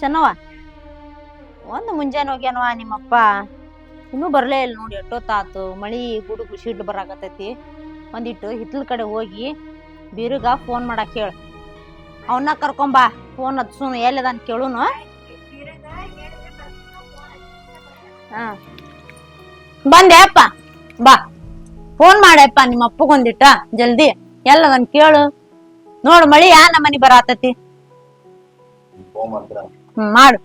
ಚೆನ್ನವ ಒಂದು ಮುಂಜಾನೆ ಹೋಗ್ಯಾನವ ನಿಮ್ಮಪ್ಪ. ಇನ್ನೂ ಬರಲೇ ಇಲ್ಲ ನೋಡಿ, ಎಷ್ಟೊತ್ತಾತು. ಮಳಿ ಗುಡುಗು ಸಿಡ್ಲು ಬರಾಕತ್ತೈತಿ. ಒಂದಿಟ್ಟು ಹಿತ್ಲ ಕಡೆ ಹೋಗಿ ಬೀರುಗ ಫೋನ್ ಮಾಡಕ್ಕೆ ಹೇಳು. ಅವನ್ನ ಕರ್ಕೊಂಬಾ ಫೋನ್ ಎಲ್ಲಿ ಅದಾನ ಕೇಳುನು. ಹಾ. ಬಂದೆ ಅಪ್ಪ. ಬಾ. ಫೋನ್ ಮಾಡಪ್ಪ ನಿಮ್ಮ ಅಪ್ಪಗೊಂದಿಟ್ಟ ಜಲ್ದಿ. ಎಲ್ಲದನ್ ಕೇಳು. ನೋಡು ಮಳಿ ಯಾ ನಮ್ಮನಿ ಬರಾತತಿ. ಹ್ಮ್ ಮಾಡು.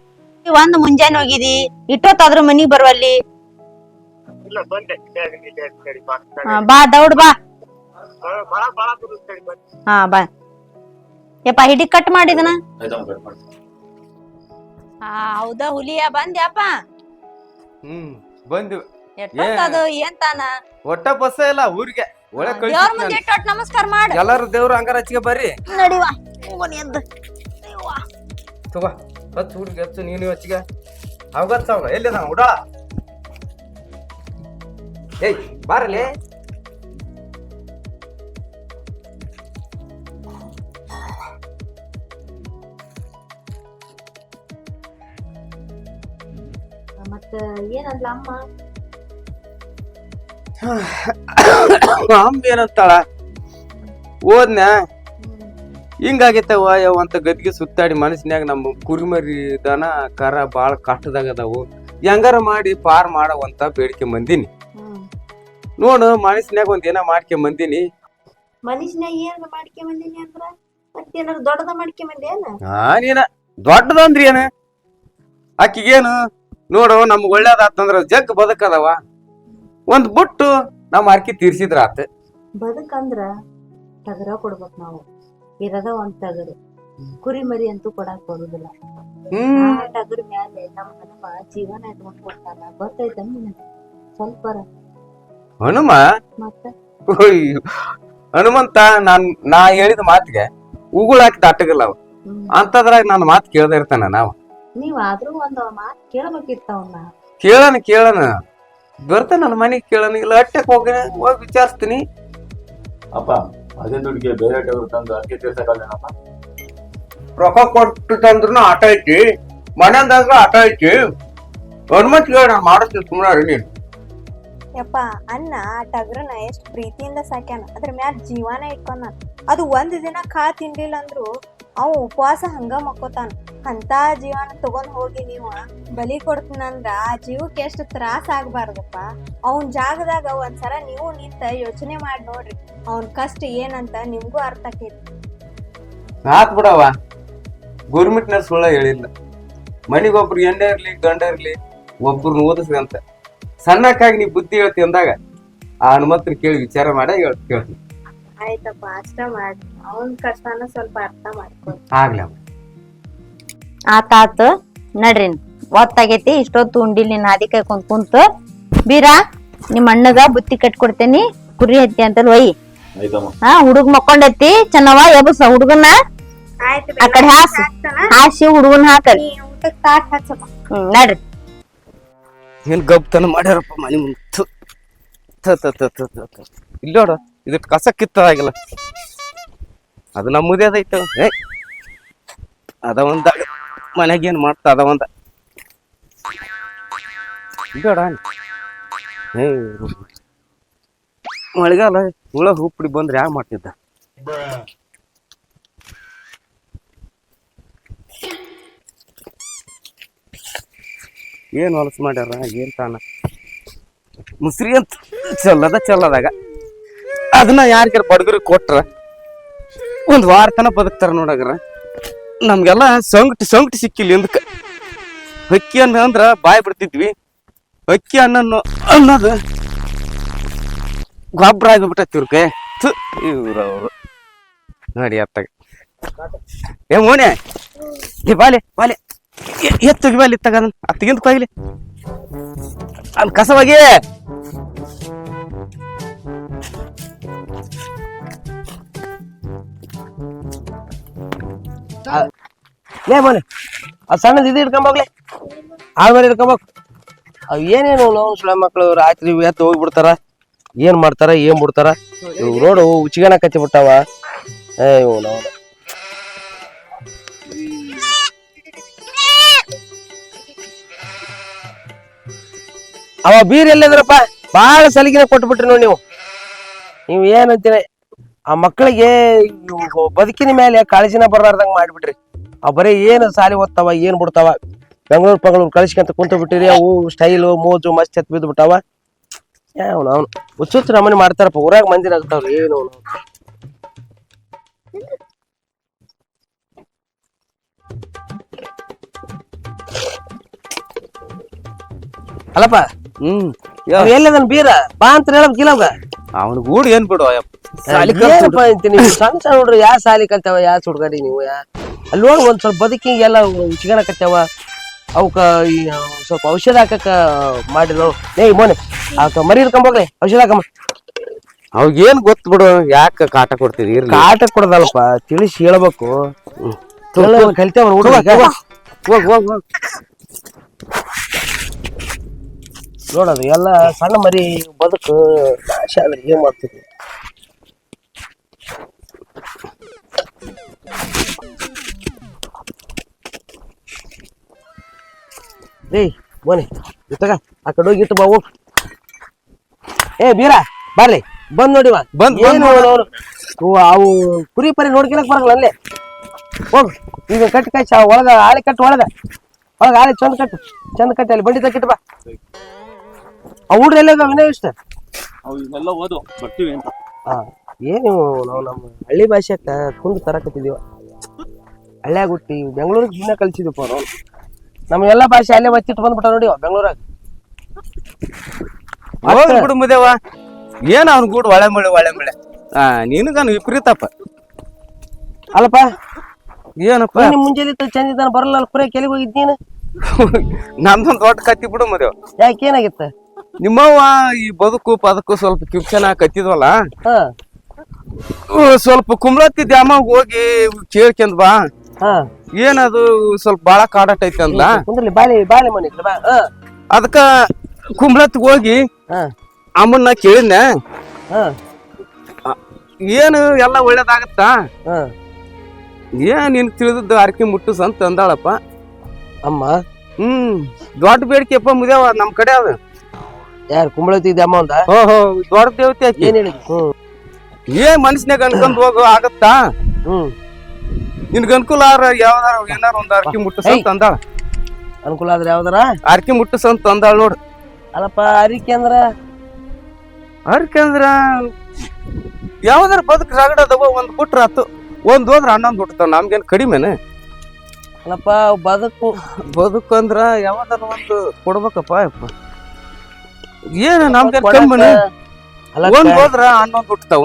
ಈ ಒಂದ್ ಮುಂಜಾನೆ ಹೋಗಿದಿ ಇಟ್ಟೊತ್ತಾದ್ರೂ ಮನಿಗ್ ಬರುವಲ್ಲಿ. ಇಲ್ಲ ಬಂದೆ. ಬಾ ಹಾ, ಬಾ ದೌಡ್ ಬಾ. ಹಾ ಬಾ ಯಪ್ಪ ಹಿಡಿ ಕಟ್ ಮಾಡಿದನ? ಆಯ್ತಮ್ಮ ಕಟ್ ಹೌದಾ ಹುಲಿಯ ಬಂದ್ಯಪ್ಪ? ಹ್ಮ್ ಬಂದ್ವಿ. ಎಷ್ಟೊತ್ತದು ಏನ್ ತಾನ? ಒಟ್ಟ ಬಸ್ಸ ಇಲ್ಲ ಊರಿಗೆ. ಒಳ್ಳೆ ದೇವ್ರ ಮುಂದೆ ಇಟ್ಟೊಟ್ ನಮಸ್ಕಾರ ಮಾಡು. ಎಲ್ಲಾರು ದೇವ್ರ ಹಂಗಾರ ಹಚ್ಚಿಗೆ ಬರ್ರಿ. ನಡಿವಾ ಹೋಗೋಣ ಎದ್ದು. ಅಯ್ಯವ್ವ. ತಗೋ. ಹಚ್ಚು ಊರಿಗೆ ಹಚ್ಚು ನೀನು ಹಚ್ಚಿಗೆ ಅವಗತ್ತ ಸಾವ್ರ ಎಲ್ಲಿ ನಾ ಉಡಾಳ ಏಯ್ ಬಾರಲಿ ಮತ್ತ ಏನಂದ್ಲ ಅಮ್ಮ ಅಂಬ ಏನಂತಾಳ ಓದ್ನ ಹಿಂಗಾಗೈತವ ಯಾವ ಅಂತ ಗದ್ಗೆ ಸುತ್ತಾಡಿ ಮನಸ್ಸಿನಾಗ ನಮ್ಮ ಕುರಿಮರಿ ದನ ಕರ ಬಾಳ ಕಷ್ಟದಾಗ ಅದಾವು ಹೆಂಗಾರ ಮಾಡಿ ಪಾರ್ ಮಾಡವಂತ ಬೇಡಿಕೆ ಮಂದಿನಿ. ನೋಡು ಮನಸ್ಸಿನಾಗ ಒಂದ್ ಏನ ಮಾಡ್ಕೆ ಮಂದಿನಿ? ಮನಸ್ಸಿನ ಏನ್ ಮಾಡ್ಕೆ ಬಂದಿನಿ ಅಂದ್ರ? ಮತ್ತೇನಾರ ದೊಡ್ಡದ ಮಾಡ್ಕೆ ಬಂದಿ ಏನ? ಆ ನೀನ ದೊಡ್ಡದಂದ್ರಿ ಏನ? ಆಕಿಗೇನು? ನೋಡು ನಮ್ಗ್ ಒಳ್ಳೇದಾತಂದ್ರ ಜಗ್ ಬದುಕದವ. ಒಂದ್ ಬುಟ್ಟು ನಮ್ಮ ಅರ್ಕಿ ತೀರ್ಸಿದ್ರ ಆತ ಬದುಕಂದ್ರ ತಗರ ಕೊಡ್ಬೇಕು ನಾವು. ಇರದ ಒಂದ್ ಟಗರು ಕುರಿ ಮರಿ ಅಂತೂ ಕೊಡಾಕ್ ಬರುದಿಲ್ಲ. ಆ ಟಗರ್ ಮ್ಯಾಲೆ ನಮ್ ಹನುಮ ಜೀವನ ಇಟ್ಕೊಂಡ್ ಕೊಡ್ತಾನ ಗೊತ್ತೈತ ನಿನಗ? ಸ್ವಲ್ಪ ಹನುಮ? ಮತ್ತ? ಅಯ್ಯೋ. ಹನುಮಂತ ನಾನ್ ನಾ ಹೇಳಿದ ಮಾತಿಗೆ ಉಗುಳ್ ಹಾಕಿ ದಾಟಗಲ್ಲ ಅವ. ಅಂತದ್ರಾಗ ನನ್ನ ಮಾತು ಕೇಳದೆ ಇರ್ತಾನ ನಾವು. ನೀವ್ ಆದ್ರೂ ಒಂದ್ ಮಾತ್ ಕೇಳ್ಬೇಕಿತ್ತ ಅವನ್ನ ಕೇಳನ ಕೇಳನ. ಬರ್ತಾನ ನನ್ನ ಮನೆಗೆ ಕೇಳನ. ಇಲ್ಲ ಅಟ್ಟಕ್ ಹೋಗಿ ಹೋಗಿ ವಿಚಾರಿಸ್ತೀನಿ. ಅಪ್ಪ ಅದೇ ದುಡ್ಡಿಗೆ ಬೇರೆ ಟೈಮ್ ತಂದು ಅಕ್ಕಿ ತೀರ್ಸಕ್ಕಾಗಲ್ಲನಪ್ಪ ರೊಕ್ಕ ಕೊಟ್ಟು ತಂದ್ರು ಆಟ ಐತಿ ಮನೆಯಂದಾಗ ಆಟ ಐತಿ. ಹನುಮಂತ ಕೇಳ ನಾನು ಮಾಡಿಸ್ತೀನಿ ಸುಮ್ಮನೆ ನೀನು. ಯಪ್ಪ ಅನ್ನ ಆ ಟಗ್ರನ ಎಷ್ಟು ಪ್ರೀತಿಯಿಂದ ಸಾಕ್ಯಾನ. ಅದ್ರ ಮ್ಯಾಲ ಜೀವಾನ ಇಟ್ಕೊಂಡ ಅದು ಒಂದು ದಿನ ಕಾ ತಿನ್ಲಿಲ್ಲ ಅಂದ್ರು ಅವ ಉಪವಾಸ ಹಂಗ ಮಕ್ಕೋತಾನ. ಅಂತ ಜೀವನ ತಗೊಂಡ್ ಹೋಗಿ ನೀವ ಬಲಿ ಕೊಡ್ತೀನಂದ್ರ ಆ ಜೀವಕ್ಕೆ ಎಷ್ಟು ತ್ರಾಸ ಆಗ್ಬಾರ್ದಪ್ಪ. ಅವನ್ ಜಾಗದಾಗ ಒಂದ್ಸಲ ನೀವು ನಿಂತ ಯೋಚನೆ ಮಾಡಿ ನೋಡ್ರಿ. ಅವನ್ ಕಷ್ಟ ಏನಂತ ನಿಮ್ಗೂ ಅರ್ಥ ಆಕೈತಿ ಸಾಕ್ ಬಿಡವ ನ ಸುಳ್ಳ ಹೇಳಿಲ್ಲ. ಮನಿಗೊಬ್ರು ಎಣ್ಣೆ ಇರ್ಲಿ, ಗಂಡ ಇರ್ಲಿ ಒಬ್ರನ್ನ ಓದಿಸ್ರಿ ಅಂತ. ಸಣ್ಣಕ್ಕಾಗಿ ನೀ ಬುದ್ಧಿ ಹೇಳ್ತಿ ಅಂದಾಗ ಆ ಹನುಮಂತನ ಕೇಳಿ ವಿಚಾರ ಮಾಡಿ ಹೇಳ್ ಕೇಳ್ತೀನಿ. ಆಯ್ತಪ್ಪ ಅಷ್ಟ ಮಾಡಿ ಅವನ್ ಕಷ್ಟನ ಸ್ವಲ್ಪ ಅರ್ಥ ಮಾಡ್ಕೊ ಆಗ್ಲಿ ಅಮ್ಮ. ಆತಾತ ನಡ್ರಿ. ಒತ್ತಾಗೈತಿ ಇಷ್ಟೊತ್ತು ಉಂಡಿಲ್ ನೀನ್ ಹಾದಿ ಕುಂತ್ ಕುಂತ. ಬೀರಾ ನಿಮ್ಮ ಅಣ್ಣಗ ಬುತ್ತಿ ಕಟ್ಕೊಡ್ತೇನಿ. ಕುರಿ ಹತ್ತಿ ಅಂತಲ್ ಒಯ್. ಆಯ್ತಮ್ಮ. ಹಾ ಹುಡುಗ ಮಕ್ಕೊಂಡೈತಿ. ಚೆನ್ನವ ಎಬಸ ಹುಡುಗನ ಆಯ್ತು ಆ ಕಡೆ ಹಾಸ್. ಹಾಸಿ ಹುಡುಗನ್ ಹಾಕಲ್ ನೀ ಊಟಕ್ ತಾಟ್ ಹಚ್ಚಪ್ಪ ಹ್ಮ್ ನಡ್ರಿ. ಏನ್ ಗಬ್ತನ ಮಾಡ್ಯಾರಪ್ಪ ಮನಿ ಮುಂದೆ? ಥು. ಇದಕ್ಕೆ ಕಸ ಕಿತ್ತದಾಗಿಲ್ಲ ಅದು ನಮ್ಮದೇ ಅದೈತೆ ಏ ಅದ ಒಂದ ಮನೆಗೆ ಏನ್ ಮಾಡ್ತಾ ಅದ ಒಂದ. ಬೇಡ ಏ ಮಳೆಗಾಲ ಹುಳ ಹುಪ್ಪಡಿ ಬಂದ್ರೆ ಯಾವ ಮಾಡ್ತಿದ್ದ? ಏನ್ ಹೊಲಸು ಮಾಡ್ಯಾರ, ಏನ್ ತಾನ? ಮುಸ್ರಿ ಅಂತ, ಚಲ್ಲದ ಚಲ್ಲದಾಗ. ಅದನ್ನ ಯಾರಿಗಾರ ಬಡಗರಿಗೆ ಕೊಟ್ರ ಒಂದು ವಾರ ತನ ಬದುಕ್ತಾರ ನೋಡಗ್ರ ನಮ್ಗೆಲ್ಲ ಸಂಕಟ ಸಂಕಟ ಸಿಕ್ಕಿಲ್ಲ ಹಿಂದಕ್ಕೆ ಅಕ್ಕಿ ಅನ್ನ ಅಂದ್ರ ಬಾಯ್ ಬಿಡ್ತಿದ್ವಿ. ಅಕ್ಕಿ ಅನ್ನ ಅನ್ನೋದು ಗೊಬ್ಬರ ಆಗಿಬಿಟ್ಟೈತಿ ಇವ್ರ ಕೈ ಇವ್ರವ್ರು. ನೋಡಿ ಅತ್ತಾಗ. ಏ, ಮೋನೆ. ಏ, ಬಾಲೆ ಬಾಲೆ. ಎತ್ತಗಿ ಬಾಲಿ ಇತ್ತಾಗ ಅದನ್ನ. ಅತ್ತಗಿಂತ ಕೊಯ್ಲಿ. ಅನ್ ಕಸವಾಗಿ. ಲೇ ಮನೆ, ಅದು ಸಣ್ಣದ ಇದು ಹಿಡ್ಕೊಂಬೋಗ್ಲೆ ಆಮೇಲೆ ಹಿಡ್ಕೊಂಬೋಗ್ ಅವ್ ಏನೇನು ನೋವು ಸುಳ ಮಕ್ಕಳು ರಾತ್ರಿ ಹೋಗಿ ಹೋಗ್ಬಿಡ್ತಾರ. ಏನ್ ಮಾಡ್ತಾರ, ಏನ್ ಬಿಡ್ತಾರ. ಇವ್ ರೋಡು ಉಚ್ಚಿಗಣ ಕಚ್ಚಿ ಬಿಟ್ಟಾವ. ಏ ಅವ ಬೀರ್ ಎಲ್ಲಿದ್ರಪ್ಪ? ಬಾಳ ಕೊಟ್ಟು ಕೊಟ್ಬಿಟ್ರಿ ನೋಡಿ ನೀವು. ನೀವು ಏನಂತೀರ? ಆ ಮಕ್ಕಳಿಗೆ ಬದುಕಿನ ಮೇಲೆ ಕಾಳಜಿನ ಬರ್ಲಾರ್ದಂಗ ಮಾಡ್ಬಿಟ್ರಿ. ಅವ್ ಬರೀ ಏನು ಸಾಲಿ ಓದ್ತಾವ ಏನು ಬಿಡ್ತಾವ? ಬೆಂಗಳೂರು ಪಂಗಳೂರು ಕಳಿಸ್ಕೊಂತ ಕುಂತು ಬಿಟ್ಟಿರಿ ಅವು ಸ್ಟೈಲು ಮೋಜು ಮಸ್ತ್ ಎತ್ ಬಿದ್ದು ಬಿಟ್ಟಾವ. ಅವನು ಅವನು. ಹುಚ್ಚುಚ್ಚು ನಮನಿ ಮಾಡ್ತಾರಪ್ಪ ಊರಾಗ ಮಂದಿರ ಆಗ್ತಾವ್ರಿ ಏನು ಅವನು. ಅಲ್ಲಪ್ಪ ಹ್ಮ್. ಎಲ್ಲದನ್ ಬೀರ? ಬಾ ಅಂತ ಹೇಳಕ್ ಗಿಲವ್ಗ ಅವನ ಗೂಡ್ ಏನ್ ಬಿಡು ಸಾಲಿ ಸಣ್ಣ ಸಣ್ಣ ಹುಡ್ರು ಯಾ ಸಾಲಿ ಕಲ್ತಾವ ಯಾ ಸುಡ್ಗಾಡಿ ನೀವು ಯಾ ಅಲ್ಲಿ ನೋಡಿ ಒಂದ್ ಸ್ವಲ್ಪ ಬದುಕಿಗೆ ಎಲ್ಲ ಉಚ್ಕಣಕತ್ತಾವ ಅವಕ್ಕ ಈ ಸ್ವಲ್ಪ ಔಷಧ ಹಾಕಕ್ಕ ಮಾಡಿದ್ರು. ಏಯ್ ಮೋನೆ ಅವಕ್ಕ ಮರಿ ಹಿಡ್ಕೊಂಬೋಗ್ಲಿ ಔಷಧ ಹಾಕಮ್ಮ. ಅವಾಗ ಏನ್ ಗೊತ್ತ ಬಿಡು ಯಾಕ ಕಾಟ ಕೊಡ್ತೀರಿ ಇರ್ಲಿ. ಕಾಟ ಕೊಡದಲ್ಪ ತಿಳಿಸಿ ಹೇಳ್ಬೇಕು. ಕಲಿತಾವ ಹುಡುಗ ಹೋಗ್ ಹೋಗ್ ಹೋಗ್. ನೋಡೋದು ಎಲ್ಲ ಸಣ್ಣ ಮರಿ ಬದುಕು ನಾಶ ಆದ್ರೆ ಏನ್ ಮಾಡ್ತೀವಿ ಏಯ್ ಬನ್ನಿ ಇತ್ತಗ ಆ ಕಡೆ ಹೋಗಿ ಇಟ್ಟು ಬಾವು. ಏ ಬೀರ ಬರ್ಲಿ ಬಂದ್ ನೋಡಿ ಬಂದ್- ಏನು ಅವು ಕುರಿ ಪರಿ ನೋಡ್ಕೊಳಕ್ ಬರಲ್ಲ ಅಲ್ಲೇ. ಹೋಗ್ ಈಗ ಕಟ್ಟಿ ಕಚ್ಚ ಒಳಗ ಆಳಿ ಕಟ್ಟು ಒಳಗ. ಒಳಗ ಆಳಿ ಚಂದ ಕಟ್ಟು ಚಂದ ಕಟ್ಟಿ ಅಲ್ಲಿ ಬಂಡಿ ತಕ್ಕಿಟ್ಟು ಬಾ. ಆ ಹುಡ್ರಿ ಎಲ್ಲ ವಿನಯ ಇಷ್ಟ? ಅವು ಇವೆಲ್ಲ ಓದು ಬರ್ತೀವಿ ಅಂತ. ಹಾ ಏನು ನಾವು ನಮ್ಮ ಹಳ್ಳಿ ಭಾಷೆ ಕುಂದು ತರಕತ್ತಿದೀವ ಹಳ್ಳ್ಯಾಗ ಹುಟ್ಟಿ ಬೆಂಗಳೂರಿಗೆ ಸುಮ್ಮನೆ ಕಲ್ಸಿದ್ವಪ್ಪ ನಾವು ನಮ್ಮ ಎಲ್ಲ ಭಾಷೆ ಅಲ್ಲೇ ಒತ್ತಿಟ್ಟು ಬಂದ್ಬಿಟ್ಟ ನೋಡಿ ಬೆಂಗಳೂರಾಗ. ಹೋಗ್ಲಿ ಬಿಡು ಮುದೇವ ಏನ್ ಅವ್ನ ಗೂಡ್ ಒಳ್ಳೆ ಮಳೆ ಒಳ್ಳೆ ಮಳೆ ಆ ನಿನಗನು ವಿಪರೀತಪ್ಪ. ಅಲ್ಲಪ್ಪ. ಏನಪ್ಪ? ನಿಮ್ ಮುಂಜಾನೆ ಚಂದ ಇದ್ದಾನ ಬರಲ್ಲ ಅಲ್ಲ ಕುರೆ ಕೆಲಿಗೆ ಹೋಗಿದ್ದೀನ ನಮ್ದೊಂದ್ ದೊಡ್ಡ ಕತ್ತಿ ಬಿಡು ಮದೇವ. ಯಾಕೆ ಏನಾಗಿತ್ತ? ನಿಮ್ಮವ್ವ ಈ ಬದುಕು ಪದಕು ಸ್ವಲ್ಪ ಕಿರ್ಚನ ಕತ್ತಿದ್ವಲ್ಲ? ಹಾ. ಸ್ವಲ್ಪ ಕುಂಬ್ಳತ್ತಿ ಅಮ್ಮ ಹೋಗಿ ಕೇಳ್ಕೊಂಡ್ ಬಾ. ಹಾ. ಏನದು ಸ್ವಲ್ಪ ಬಾಳ ಕಾಡಾಟೈತಿ ಐತಿ ಕುಂದ್ರಲಿ ಬಾಲಿ ಬಾಲಿ ಮನೆ ಬಾ. ಹಾ. ಅದಕ್ಕ ಕುಂಬ್ಳತ್ ಹೋಗಿ ಹಾ. ಅಮ್ಮನ್ನ ಕೇಳಿದ್ನ? ಹಾ. ಏನು ಎಲ್ಲ ಒಳ್ಳೇದಾಗತ್ತಾ? ಹಾ. ಏನ್ ನಿನ್ ತಿಳಿದದ್ದು ಅರ್ಕಿ ಮುಟ್ಟುಸ್ ಅಂತ ಅಂದಾಳಪ್ಪ. ಅಮ್ಮ. ಹ್ಮ್ ದೊಡ್ಡ ಬೇಡಿಕೆಪ್ಪ ಮುದೇವ ನಮ್ ಕಡೆ ಅದ. ಯಾರು ಕುಂಬಳತಿದ್ದೆ ಅಮ್ಮ ಹೋ ಓಹೋ ದೊಡ್ಡ ದೇವತೆ ಆಕಿ. ಏನ್ ಹೇಳಿದ್ ಹ್ಮ್. ಏನ್ ಮನಸ್ನ್ಯಾಗ ಅನ್ಕೊಂಡ್ ಹೋಗು ಆಗತ್ತಾ? ಹ್ಮ್. ನಿನ್ಗ ಅನುಕೂಲ ಆರ ಯಾವ್ದಾರ ಏನಾರ ಒಂದ್ ಅರ್ಕಿ ಮುಟ್ಟಸ ಅಂತ ಅಂದಾಳ. ಅನುಕೂಲ ಆದ್ರೆ ಯಾವ್ದಾರ? ಅರ್ಕಿ ಮುಟ್ಟಸ ಅಂತ ಅಂದಾಳ ನೋಡು. ಅಲ್ಲಪ್ಪ ಅರಿಕೆ ಅಂದ್ರ? ಅರ್ಕೆ ಅಂದ್ರ ಯಾವ್ದಾರ ಬದುಕ್ ರಗಡದವ ಒಂದ್ ಬಿಟ್ರ ಆತು ಒಂದ್ ಹೋದ್ರ ಹನ್ನೊಂದ್ ಹುಟ್ಟತಾವ ನಮ್ಗೇನ್ ಕಡಿಮೆನ? ಅಲ್ಲಪ್ಪ ಬದುಕು. ಬದುಕು ಅಂದ್ರ ಯಾವ್ದಾರ ಒಂದು ಕೊಡ್ಬೇಕಪ್ಪ ಯಪ್ಪ ಏನ ನಮ್ಗೆ ಕಮ್ಮನ ಒಂದ್ ಹೋದ್ರ ಹನ್ನೊಂದ್ ಹುಟ್ಟತಾವ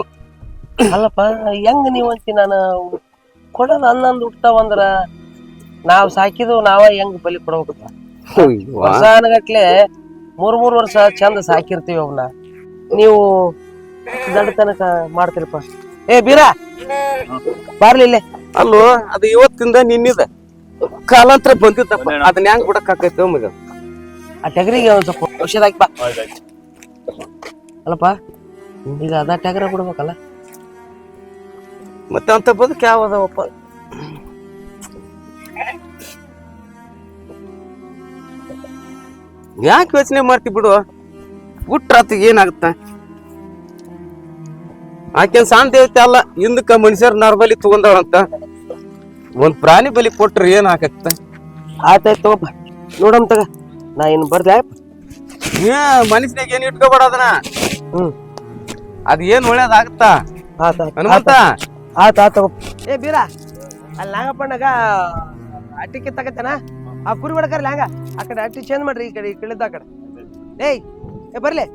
ಅಲ್ಲಪ್ಪ ಹೆಂಗ್ ನೀವಂತಿ ಅಂತಿ ನಾನು? ಕೊಡೋದ್ ಹನ್ನೊಂದು ಅಂದ್ರ ನಾವ್ ಸಾಕಿದು ನಾವ ಹೆಂಗ್ ಬಲಿ ಕೊಡ್ಬೇಕಪ್ಪ? ವರ್ಷಾನಗಟ್ಲೆ ಮೂರ್ ಮೂರ್ ವರ್ಷ ಚಂದ ಸಾಕಿರ್ತೀವಿ ಅವನ್ನ ನೀವು ದಡ್ಡ ತನಕ ಮಾಡ್ತೀರಪ್ಪ. ಏ ಬೀರಾ? ಬರ್ಲಿಲ್ಲ ಅಲ್ಲ ಅಲ್ಲೋ ಅದು ಇವತ್ತಿಂದ ನಿನ್ನಿದ. ಕಾಲಾಂತರ ಬಂದಿತ್ತಪ್ಪ ಅದನ್ನ ಹೆಂಗ್ ಬಿಡಕ್ ಆಕೈತೆ ಮಗ ಆ ಟಗರಿಗೆ ಒಂದ್ ಸ್ವಲ್ಪ ಔಷಧ ಹಾಕಿ ಬಾ. ಅಲ್ಲಪ್ಪ ಈಗ ಅದ ಟಗರ ಬಿಡ್ಬೇಕಲ್ಲ? ಮತ್ತೆ ಅಂತ ಬದುಕು ಯಾವದವಪ್ಪ ಯಾಕೆ ಯೋಚನೆ ಮಾಡ್ತಿ ಬಿಡು. ಹುಟ್ರಾತ ಏನಾಗುತ್ತ? ಆಕೆ ಶಾಂತಿ ಐತೆ ಅಲ್ಲ ಹಿಂದಕ್ಕೆ ಮನುಷ್ಯರ ನರ್ಬಲಿ ತಗೊಂಡಾಳಂತ ಒಂದ್ ಪ್ರಾಣಿ ಬಲಿ ಕೊಟ್ರೆ ಏನ್ ಹಾಕತ್ತ ಆಯ್ತಾಯ್ತು ತಗೋಪ್ಪ ನೋಡಮ್ ತಗ ನಾ ಏನ್ ಬರ್ದೆ ಏ ಮನಸ್ಸಿನಾಗ ಏನ್ ಇಟ್ಕೋಬೇಡ ಅದನ್ನ? ಹ್ಮ್. ಅದ್ ಏನ್ ಒಳ್ಳೇದಾಗತ್ತ ಹನುಮಂತ? ಆತ ಆತ ಏ ಬೀರ ಅಲ್ಲಿ ನಾಗಪ್ಪಣ್ಣಗ ಅಟ್ಟಿ ತಗತ್ತನ? ಆ ಕುರಿ ಬಡಕರ್ಲಿ ಹಂಗ. ಆ ಕಡೆ ಅಟ್ಟಿ ಚೇಂಜ್ ಮಾಡ್ರಿ ಈ ಕಡೆ ಈ ಕಡೆದ ಆ ಕಡೆ. ಏಯ್ ಏ ಬರ್ಲಿ.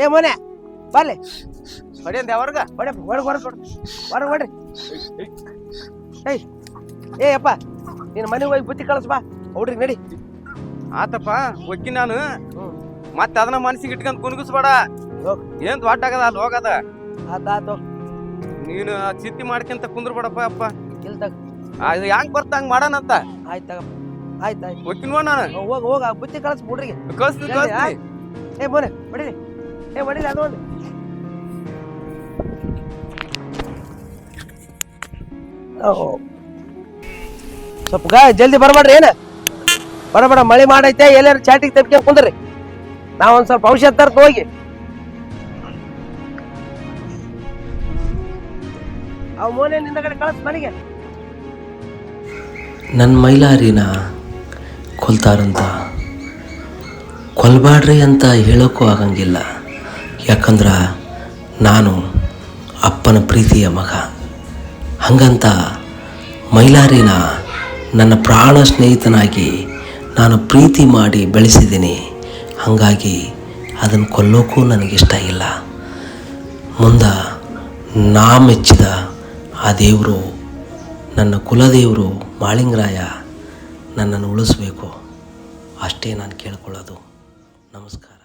ಏ ಮೋನೆ ಬರ್ಲಿ. ಹೊಡಿಯಂದ ಯಾವಾರ್ಗ ಹೊಡೆ ಹೊರಗೆ ಹೊರಗೆ ಹೊರಗೆ ಹೊಡ್ರಿ. ಏಯ್ ಏ ಅಪ್ಪ ನೀನು ಮನೆಗೆ ಹೋಗಿ ಬುತ್ತಿ ಕಳಿಸ್ ಬಾ. ಹುಡ್ರಿಗೆ ನಡಿ. ಆತಪ್ಪ ಒಕ್ಕಿ ನಾನು. ಮತ್ತೆ ಅದನ್ನ ಮನಸ್ಸಿಗೆ ಇಟ್ಕೊಂಡು ಕುಣಗಿಸ್ಬೇಡ. ಏನ್ ದೊಡ್ಡ ಆಗದ ಅಲ್ಲಿ ಹೋಗದ. ಆತ ಆತು ನೀನು ಚಿತ್ತಿ ಮಾಡ್ಕೊಂತ ಕುಂದ್ರಬೇಡಪ್ಪ ಅಪ್ಪ. ಇಲ್ಲ ತಗ. ಅದು ಹೆಂಗ್ ಬರ್ತ ಹಂಗ್ ಅಂತ? ಆಯ್ತು ತಗಪ್ಪ ಆಯ್ತು ಆಯ್ತು. ಒಕ್ಕಿನ ನಾನು. ಹೋಗ ಹೋಗ ಬುತ್ತಿ ಕಳಿಸ್ ಬಿಡ್ರಿ ಕಳ್ಸ್ತೀನಿ ಕಳಿಸ್ತೀನಿ. ಏ ಮೋನೆ ಬಡೀರಿ ಏ ಬಡೀರಿ ಅದು ಒಂದು. ಸ್ವಲ್ಪ ಗಾಯ ಜಲ್ದಿ ಬರಬೇಡ್ರಿ ಏನು? ಬರಬೇಡ ಮಳೆ ಮಾಡೈತೆ ಎಲ್ಲಾರು ಚಾಟಿಗೆ ತಪ್ಪಿಕೊಂಡ್ರಿ ಕುಂದ್ರಿ. ನಾವೊಂದು ಒಂದ್ ಸ್ವಲ್ಪ ಔಷಧ ತರ್ತು ಹೋಗಿ. ಅವ್ ಮೋನೆ ನಿನ್ನಗಡೆ ಕಳಿಸ್ ಮನೆಗೆ. ನನ್ನ ಮೈಲಾರಿನ ಕೊಲ್ತಾರಂತ. ಕೊಲ್ಬಾಡ್ರಿ ಅಂತ ಹೇಳೋಕ್ಕೂ ಆಗಂಗಿಲ್ಲ. ಯಾಕಂದ್ರೆ ನಾನು ಅಪ್ಪನ ಪ್ರೀತಿಯ ಮಗ. ಹಂಗಂತ ಮೈಲಾರಿನ ನನ್ನ ಪ್ರಾಣ ಸ್ನೇಹಿತನಾಗಿ ನಾನು ಪ್ರೀತಿ ಮಾಡಿ ಬೆಳೆಸಿದ್ದೀನಿ. ಹಾಗಾಗಿ ಅದನ್ನು ಕೊಲ್ಲೋಕ್ಕೂ ನನಗಿಷ್ಟ ಇಲ್ಲ. ಮುಂದೆ ನಾ ಮೆಚ್ಚಿದ ಆ ದೇವರು ನನ್ನ ಕುಲದೇವರು ಮಾಳಿಂಗರಾಯ ನನ್ನನ್ನು ಉಳಿಸ್ಬೇಕು. ಅಷ್ಟೇ ನಾನು ಕೇಳ್ಕೊಳ್ಳೋದು. ನಮಸ್ಕಾರ.